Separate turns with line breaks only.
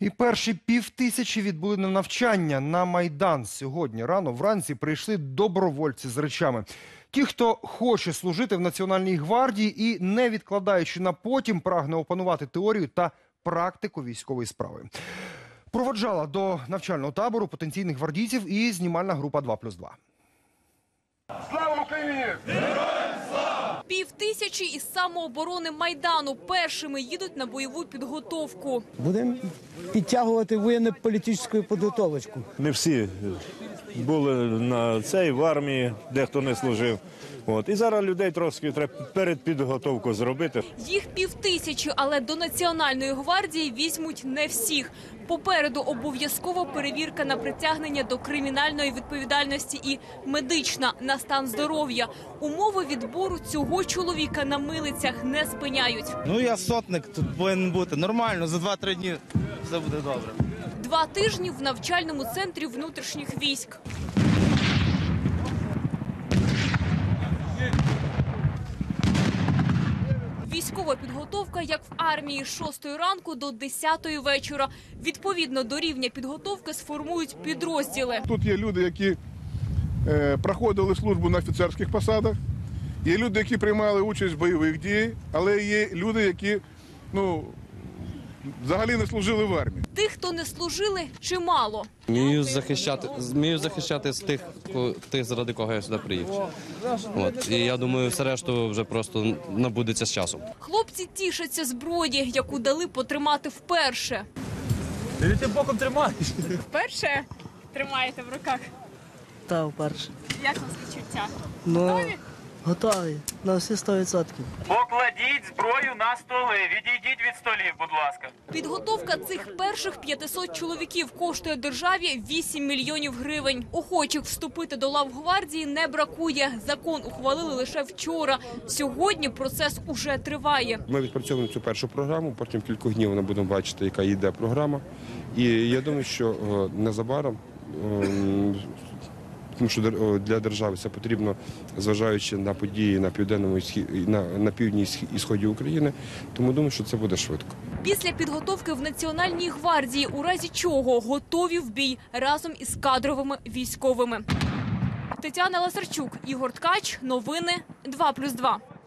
І перші півтисячі відбули на навчання на Майдан. Сьогодні рано вранці прийшли добровольці з речами. Ті, хто хоче служити в Національній гвардії і, не відкладаючи на потім, прагне опанувати теорію та практику військової справи. Проводжала до навчального табору потенційних гвардійців і знімальна група 2+,2.
Слава Україні!
Пів тисячі із самооборони Майдану першими їдуть на бойову підготовку.
Будемо підтягувати воєнно-політичну підготовочку.
Не всі були на цей в армії, дехто не служив. От і зараз людей трошки треба передпідготовку зробити.
Їх пів тисячі, але до Національної гвардії візьмуть не всіх. Попереду обов'язкова перевірка на притягнення до кримінальної відповідальності і медична на стан здоров'я. Умови відбору цього чоловіка на милицях не спиняють.
Ну я сотник тут повинен бути. Нормально, за 2-3 дні все буде добре.
Два тижні в навчальному центрі внутрішніх військ. Військова підготовка, як в армії, з 6 ранку до 10 вечора. Відповідно до рівня підготовки сформують підрозділи.
Тут є люди, які е, проходили службу на офіцерських посадах, є люди, які приймали участь в бойових діях, але є люди, які ну, взагалі не служили в армії.
Тих, хто не служили, чимало.
Вмію захищати, вмію захищати з тих, ко- тих, заради кого я сюди приїхав. От. І я думаю, все решту вже просто набудеться з часом.
Хлопці тішаться зброї, яку дали потримати вперше.
Ти боком тримаєш.
Вперше тримаєте в руках.
Та вперше.
Як у вас відчуття?
Ну, готові на всі 100%.
Покладіть зброю на столи, відійдіть від столів, будь ласка.
Підготовка цих перших 500 чоловіків коштує державі 8 мільйонів гривень. Охочих вступити до лав гвардії не бракує. Закон ухвалили лише вчора. Сьогодні процес уже триває.
Ми відпрацьовуємо цю першу програму, потім кілька днів ми будемо бачити, яка йде програма. І я думаю, що е, незабаром, ем, тому що для держави це потрібно, зважаючи на події на південному на, на півдні і сході України, тому думаю, що це буде швидко.
Після підготовки в Національній гвардії у разі чого готові в бій разом із кадровими військовими. Тетяна Ласарчук, Ігор Ткач. Новини 2+,2.